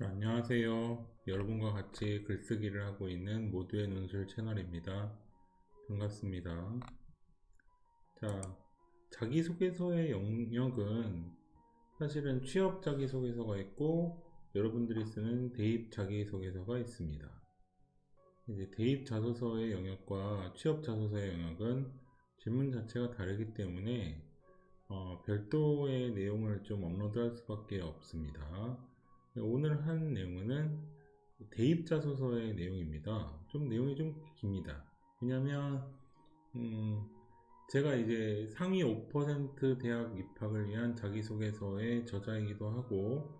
자, 안녕하세요. 여러분과 같이 글쓰기를 하고 있는 모두의 논술 채널입니다. 반갑습니다. 자, 자기소개서의 영역은 사실은 취업 자기소개서가 있고 여러분들이 쓰는 대입 자기소개서가 있습니다. 이제 대입 자소서의 영역과 취업 자소서의 영역은 질문 자체가 다르기 때문에 어, 별도의 내용을 좀 업로드할 수밖에 없습니다. 오늘 한 내용은 대입 자 소서의 내용입니다. 좀 내용이 좀 깁니다. 왜냐면 음, 제가 이제 상위 5% 대학 입학을 위한 자기소개서의 저자이기도 하고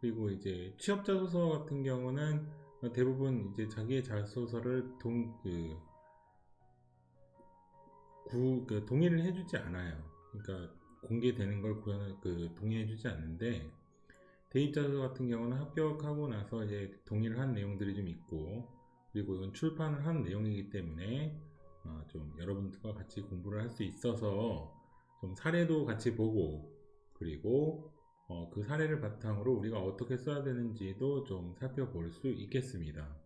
그리고 이제 취업 자 소서 같은 경우는 대부분 이제 자기의 자소서를 동, 그, 구, 그 동의를 해주지 않아요. 그러니까 공개되는 걸 구현, 그 동의해주지 않는데 대입자소 같은 경우는 합격하고 나서 이제 동의를 한 내용들이 좀 있고 그리고 이건 출판을 한 내용이기 때문에 어, 좀 여러분들과 같이 공부를 할 수 있어서 좀 사례도 같이 보고 그리고 어, 그 사례를 바탕으로 우리가 어떻게 써야 되는지도 좀 살펴볼 수 있겠습니다.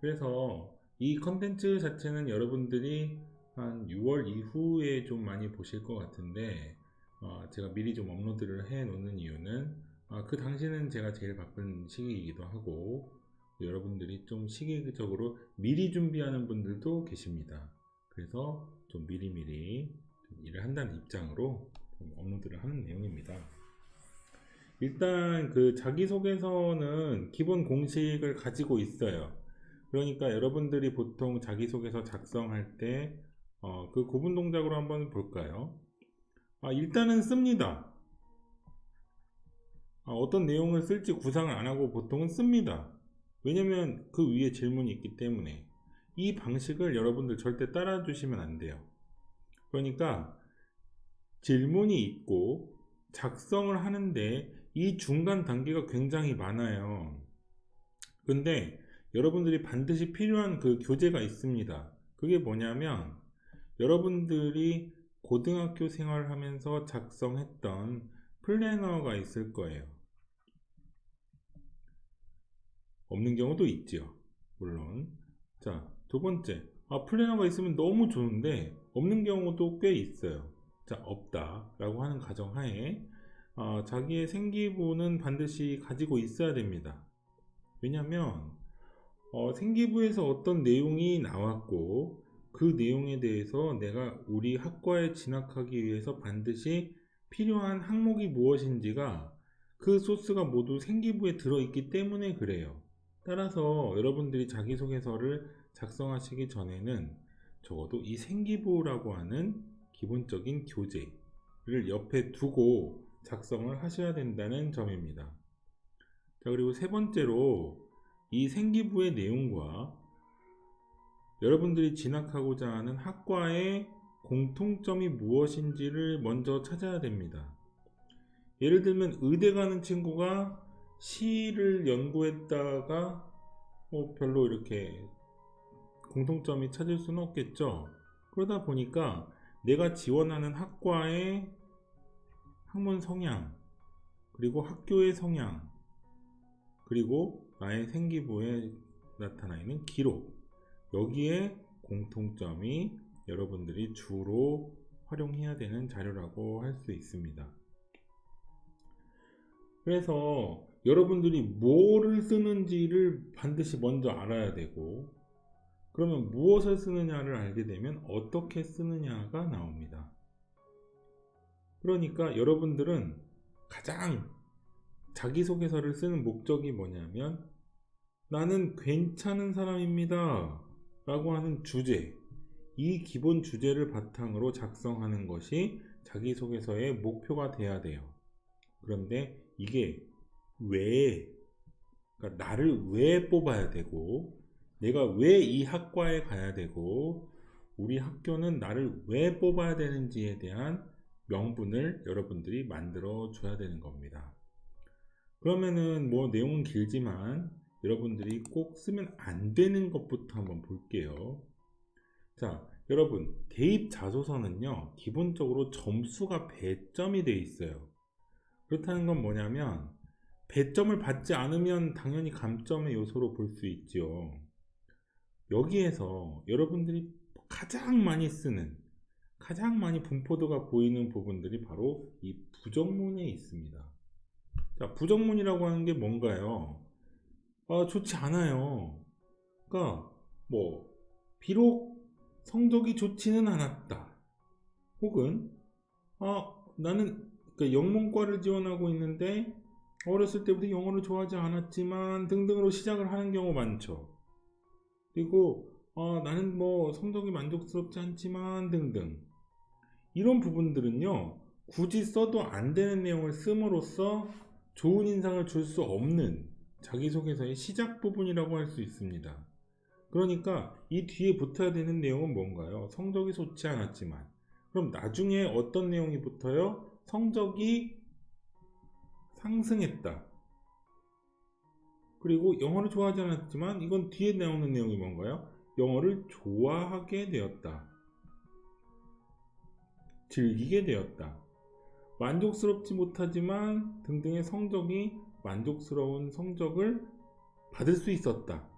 그래서 이 컨텐츠 자체는 여러분들이 한 6월 이후에 좀 많이 보실 것 같은데 어, 제가 미리 좀 업로드를 해 놓는 이유는 아, 그 당시는 제가 제일 바쁜 시기이기도 하고 여러분들이 좀 시기적으로 미리 준비하는 분들도 계십니다. 그래서 좀 미리미리 좀 일을 한다는 입장으로 좀 업로드를 하는 내용입니다. 일단 그 자기소개서는 기본 공식을 가지고 있어요. 그러니까 여러분들이 보통 자기소개서 작성할 때, 어, 그 구분 동작으로 한번 볼까요? 아, 일단은 씁니다. 아, 어떤 내용을 쓸지 구상을 안 하고 보통은 씁니다. 왜냐면 그 위에 질문이 있기 때문에 이 방식을 여러분들 절대 따라 주시면 안 돼요. 그러니까 질문이 있고 작성을 하는데 이 중간 단계가 굉장히 많아요. 근데 여러분들이 반드시 필요한 그 교재가 있습니다. 그게 뭐냐면 여러분들이 고등학교 생활을 하면서 작성했던 플래너가 있을 거예요. 없는 경우도 있죠. 물론. 자, 두 번째. 아, 플래너가 있으면 너무 좋은데, 없는 경우도 꽤 있어요. 자, 없다. 라고 하는 가정하에, 어, 자기의 생기부는 반드시 가지고 있어야 됩니다. 왜냐면, 어, 생기부에서 어떤 내용이 나왔고, 그 내용에 대해서 내가 우리 학과에 진학하기 위해서 반드시 필요한 항목이 무엇인지가 그 소스가 모두 생기부에 들어있기 때문에 그래요. 따라서 여러분들이 자기소개서를 작성하시기 전에는 적어도 이 생기부라고 하는 기본적인 교재를 옆에 두고 작성을 하셔야 된다는 점입니다. 자, 그리고 세 번째로 이 생기부의 내용과 여러분들이 진학하고자 하는 학과의 공통점이 무엇인지를 먼저 찾아야 됩니다. 예를 들면 의대 가는 친구가 시를 연구했다가 뭐 별로 이렇게 공통점이 찾을 수는 없겠죠. 그러다 보니까 내가 지원하는 학과의 학문 성향, 그리고 학교의 성향, 그리고 나의 생기부에 나타나 있는 기록, 여기에 공통점이 여러분들이 주로 활용해야 되는 자료라고 할 수 있습니다. 그래서 여러분들이 뭐를 쓰는지를 반드시 먼저 알아야 되고 그러면 무엇을 쓰느냐를 알게 되면 어떻게 쓰느냐가 나옵니다. 그러니까 여러분들은 가장 자기소개서를 쓰는 목적이 뭐냐면 나는 괜찮은 사람입니다. 라고 하는 주제, 이 기본 주제를 바탕으로 작성하는 것이 자기소개서의 목표가 돼야 돼요. 그런데 이게 왜, 그러니까 나를 왜 뽑아야 되고, 내가 왜 이 학과에 가야 되고, 우리 학교는 나를 왜 뽑아야 되는지에 대한 명분을 여러분들이 만들어 줘야 되는 겁니다. 그러면은 뭐 내용은 길지만 여러분들이 꼭 쓰면 안 되는 것부터 한번 볼게요. 자, 여러분, 대입 자소서는요, 기본적으로 점수가 배점이 되어 있어요. 그렇다는 건 뭐냐면, 배점을 받지 않으면 당연히 감점의 요소로 볼 수 있죠. 여기에서 여러분들이 가장 많이 쓰는 가장 많이 분포도가 보이는 부분들이 바로 이 부정문에 있습니다. 자, 부정문이라고 하는 게 뭔가요? 아, 좋지 않아요. 그러니까 뭐 비록 성적이 좋지는 않았다. 혹은 아, 나는 그러니까 영문과를 지원하고 있는데 어렸을 때부터 영어를 좋아하지 않았지만 등등으로 시작을 하는 경우 많죠. 그리고 어, 나는 뭐 성적이 만족스럽지 않지만 등등 이런 부분들은요 굳이 써도 안 되는 내용을 씀으로써 좋은 인상을 줄 수 없는 자기소개서의 시작 부분이라고 할 수 있습니다. 그러니까 이 뒤에 붙어야 되는 내용은 뭔가요? 성적이 좋지 않았지만 그럼 나중에 어떤 내용이 붙어요? 성적이 상승했다. 그리고 영어를 좋아하지 않았지만 이건 뒤에 나오는 내용이 뭔가요? 영어를 좋아하게 되었다. 즐기게 되었다. 만족스럽지 못하지만 등등의 성적이 만족스러운 성적을 받을 수 있었다.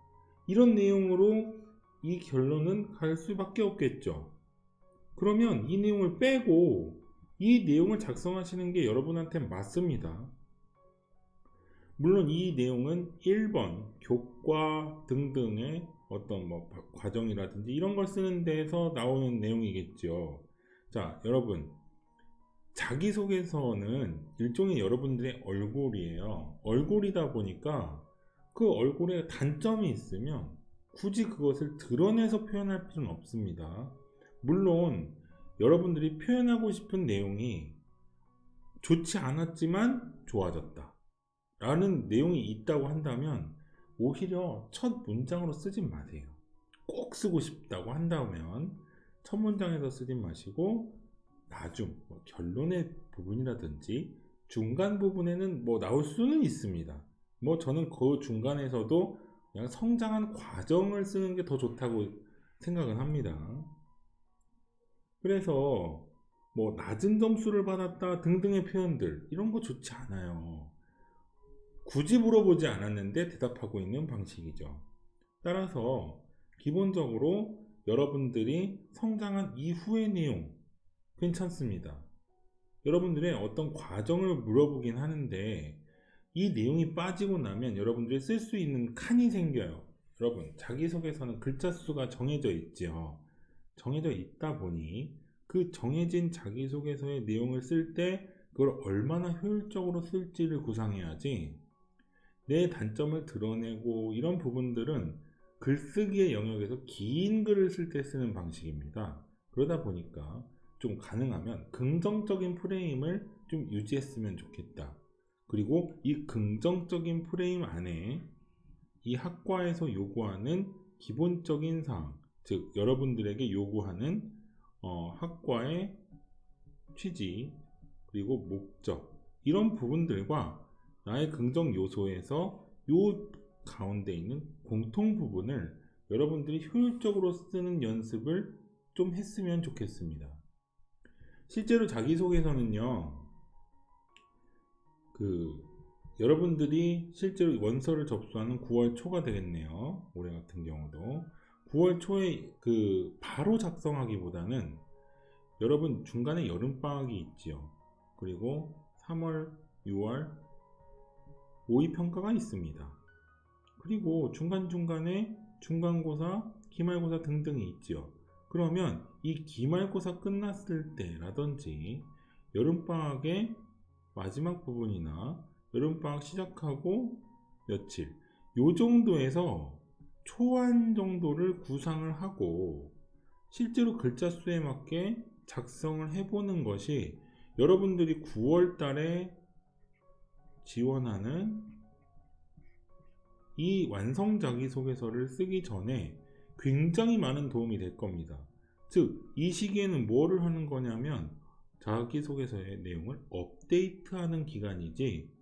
이런 내용으로 이 결론은 갈 수밖에 없겠죠. 그러면 이 내용을 빼고 이 내용을 작성하시는 게 여러분한테 맞습니다. 물론 이 내용은 1번 교과 등등의 어떤 뭐 과정이라든지 이런 걸 쓰는 데서 나오는 내용이겠죠. 자, 여러분. 자기소개서는 일종의 여러분들의 얼굴이에요. 얼굴이다 보니까 그 얼굴에 단점이 있으면 굳이 그것을 드러내서 표현할 필요는 없습니다. 물론 여러분들이 표현하고 싶은 내용이 좋지 않았지만 좋아졌다. 라는 내용이 있다고 한다면 오히려 첫 문장으로 쓰지 마세요. 꼭 쓰고 싶다고 한다면 첫 문장에서 쓰지 마시고 나중 뭐 결론의 부분이라든지 중간 부분에는 뭐 나올 수는 있습니다. 뭐 저는 그 중간에서도 그냥 성장한 과정을 쓰는 게 더 좋다고 생각은 합니다. 그래서 뭐 낮은 점수를 받았다 등등의 표현들 이런 거 좋지 않아요. 굳이 물어보지 않았는데 대답하고 있는 방식이죠. 따라서 기본적으로 여러분들이 성장한 이후의 내용 괜찮습니다. 여러분들의 어떤 과정을 물어보긴 하는데 이 내용이 빠지고 나면 여러분들이 쓸 수 있는 칸이 생겨요. 여러분 자기소개서는 글자 수가 정해져 있죠. 정해져 있다 보니 그 정해진 자기소개서의 내용을 쓸 때 그걸 얼마나 효율적으로 쓸지를 구상해야지 내 단점을 드러내고 이런 부분들은 글쓰기의 영역에서 긴 글을 쓸 때 쓰는 방식입니다. 그러다 보니까 좀 가능하면 긍정적인 프레임을 좀 유지했으면 좋겠다. 그리고 이 긍정적인 프레임 안에 이 학과에서 요구하는 기본적인 사항, 즉 여러분들에게 요구하는 어, 학과의 취지 그리고 목적 이런 부분들과 나의 긍정 요소에서 요 가운데 있는 공통 부분을 여러분들이 효율적으로 쓰는 연습을 좀 했으면 좋겠습니다. 실제로 자기소개서는요, 그, 여러분들이 실제로 원서를 접수하는 9월 초가 되겠네요. 올해 같은 경우도. 9월 초에 그, 바로 작성하기보다는 여러분 중간에 여름방학이 있지요. 그리고 3월, 6월, 모의평가가 있습니다. 그리고 중간중간에 중간고사, 기말고사 등등이 있죠. 그러면 이 기말고사 끝났을 때라든지 여름방학의 마지막 부분이나 여름방학 시작하고 며칠 요 정도에서 초안 정도를 구상을 하고 실제로 글자 수에 맞게 작성을 해보는 것이 여러분들이 9월 달에 지원하는 이 완성 자기소개서를 쓰기 전에 굉장히 많은 도움이 될 겁니다. 즉, 이 시기에는 뭐를 하는 거냐면 자기소개서의 내용을 업데이트하는 기간이지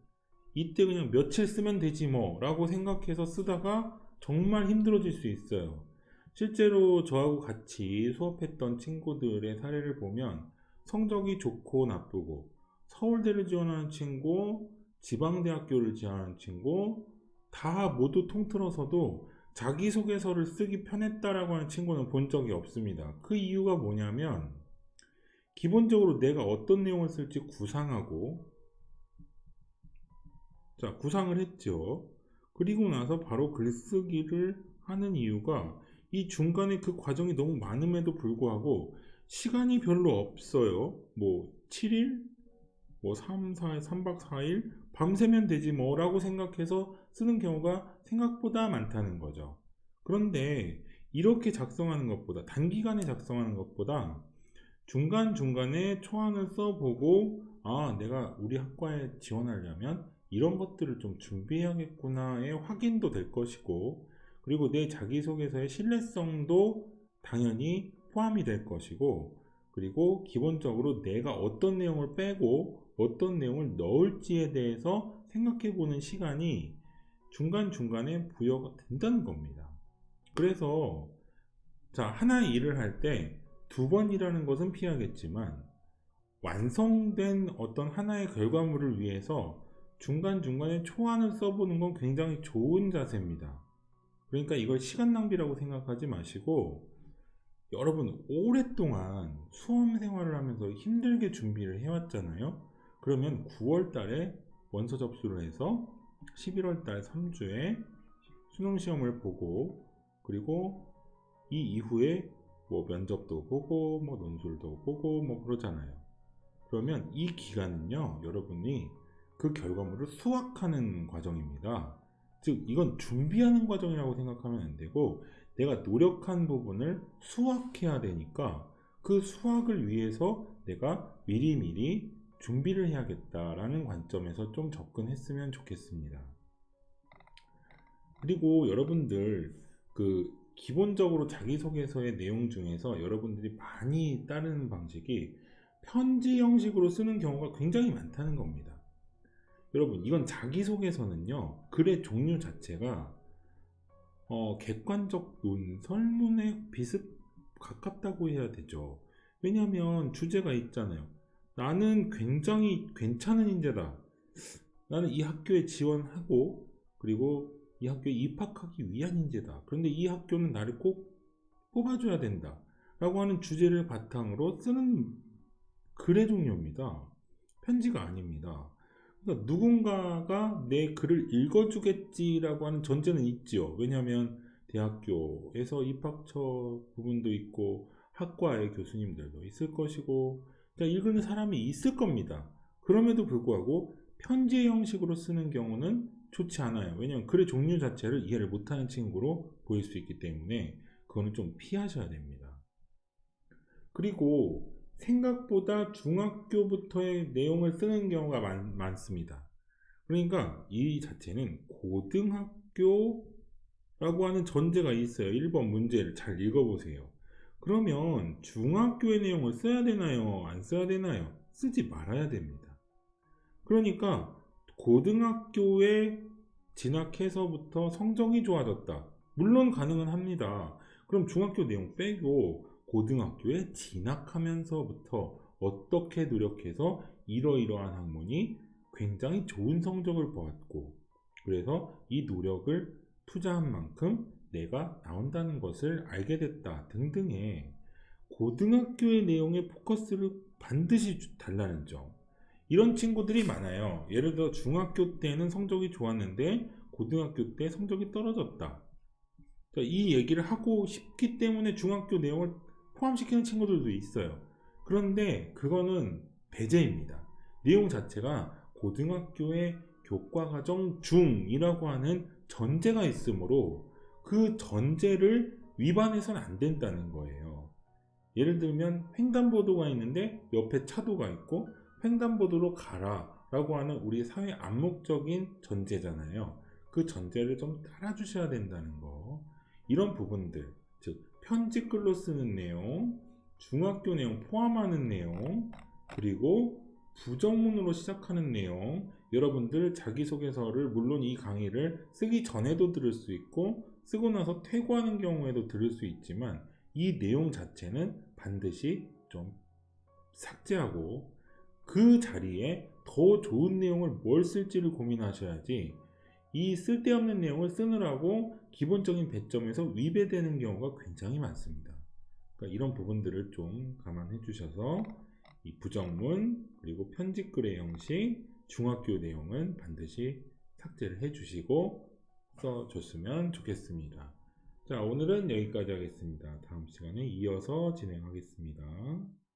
이때 그냥 며칠 쓰면 되지 뭐 라고 생각해서 쓰다가 정말 힘들어질 수 있어요. 실제로 저하고 같이 수업했던 친구들의 사례를 보면 성적이 좋고 나쁘고 서울대를 지원하는 친구, 지방대학교를 지원하는 친구, 다 모두 통틀어서도 자기소개서를 쓰기 편했다라고 하는 친구는 본 적이 없습니다. 그 이유가 뭐냐면, 기본적으로 내가 어떤 내용을 쓸지 구상하고, 자, 구상을 했죠. 그리고 나서 바로 글쓰기를 하는 이유가 이 중간에 그 과정이 너무 많음에도 불구하고 시간이 별로 없어요. 뭐 7일, 뭐 3, 4일, 3박 4일 밤새면 되지 뭐라고 생각해서 쓰는 경우가 생각보다 많다는 거죠. 그런데 이렇게 작성하는 것보다 단기간에 작성하는 것보다 중간중간에 초안을 써보고 아 내가 우리 학과에 지원하려면 이런 것들을 좀 준비해야겠구나의 확인도 될 것이고 그리고 내 자기소개서의 신뢰성도 당연히 포함이 될 것이고 그리고 기본적으로 내가 어떤 내용을 빼고 어떤 내용을 넣을지에 대해서 생각해 보는 시간이 중간중간에 부여가 된다는 겁니다. 그래서 자, 하나의 일을 할 때 두 번이라는 것은 피하겠지만 완성된 어떤 하나의 결과물을 위해서 중간중간에 초안을 써보는 건 굉장히 좋은 자세입니다. 그러니까 이걸 시간 낭비라고 생각하지 마시고 여러분 오랫동안 수험 생활을 하면서 힘들게 준비를 해왔잖아요. 그러면 9월 달에 원서 접수를 해서 11월 달 3주에 수능 시험을 보고 그리고 이 이후에 뭐 면접도 보고 뭐 논술도 보고 뭐 그러잖아요. 그러면 이 기간은요, 여러분이 그 결과물을 수확하는 과정입니다. 즉, 이건 준비하는 과정이라고 생각하면 안 되고, 내가 노력한 부분을 수확해야 되니까, 그 수확을 위해서 내가 미리미리 준비를 해야겠다라는 관점에서 좀 접근했으면 좋겠습니다. 그리고 여러분들, 그, 기본적으로 자기소개서의 내용 중에서 여러분들이 많이 따르는 방식이 편지 형식으로 쓰는 경우가 굉장히 많다는 겁니다. 여러분, 이건 자기소개서는요, 글의 종류 자체가 어, 객관적 논 설문에 비슷 가깝다고 해야 되죠. 왜냐하면 주제가 있잖아요. 나는 굉장히 괜찮은 인재다. 나는 이 학교에 지원하고 그리고 이 학교에 입학하기 위한 인재다. 그런데 이 학교는 나를 꼭 뽑아줘야 된다. 라고 하는 주제를 바탕으로 쓰는 글의 종류입니다. 편지가 아닙니다. 그러니까 누군가가 내 글을 읽어주겠지라고 하는 전제는 있죠. 왜냐하면 대학교에서 입학처 부분도 있고 학과의 교수님들도 있을 것이고 그러니까 읽는 사람이 있을 겁니다. 그럼에도 불구하고 편지 형식으로 쓰는 경우는 좋지 않아요. 왜냐하면 글의 종류 자체를 이해를 못하는 친구로 보일 수 있기 때문에 그거는 좀 피하셔야 됩니다. 그리고 생각보다 중학교부터의 내용을 쓰는 경우가 많, 많습니다. 그러니까 이 자체는 고등학교라고 하는 전제가 있어요. 1번 문제를 잘 읽어보세요. 그러면 중학교의 내용을 써야 되나요? 안 써야 되나요? 쓰지 말아야 됩니다. 그러니까 고등학교에 진학해서부터 성적이 좋아졌다. 물론 가능은 합니다. 그럼 중학교 내용 빼고 고등학교에 진학하면서부터 어떻게 노력해서 이러이러한 학문이 굉장히 좋은 성적을 보았고 그래서 이 노력을 투자한 만큼 내가 나온다는 것을 알게 됐다 등등의 고등학교의 내용에 포커스를 반드시 달라는 점. 이런 친구들이 많아요. 예를 들어 중학교 때는 성적이 좋았는데 고등학교 때 성적이 떨어졌다. 이 얘기를 하고 싶기 때문에 중학교 내용을 포함시키는 친구들도 있어요. 그런데 그거는 배제입니다. 내용 자체가 고등학교의 교과과정 중이라고 하는 전제가 있으므로 그 전제를 위반해서는 안 된다는 거예요. 예를 들면 횡단보도가 있는데 옆에 차도가 있고 횡단보도로 가라 라고 하는 우리 사회 암묵적인 전제잖아요. 그 전제를 좀 따라 주셔야 된다는 거. 이런 부분들, 즉 편집글로 쓰는 내용, 중학교 내용 포함하는 내용, 그리고 부정문으로 시작하는 내용, 여러분들 자기소개서를 물론 이 강의를 쓰기 전에도 들을 수 있고 쓰고 나서 퇴고하는 경우에도 들을 수 있지만 이 내용 자체는 반드시 좀 삭제하고 그 자리에 더 좋은 내용을 뭘 쓸지를 고민하셔야지 이 쓸데없는 내용을 쓰느라고 기본적인 배점에서 위배되는 경우가 굉장히 많습니다. 그러니까 이런 부분들을 좀 감안해 주셔서 이 부정문 그리고 편집글의 형식 중학교 내용은 반드시 삭제를 해 주시고 써줬으면 좋겠습니다. 자 오늘은 여기까지 하겠습니다. 다음 시간에 이어서 진행하겠습니다.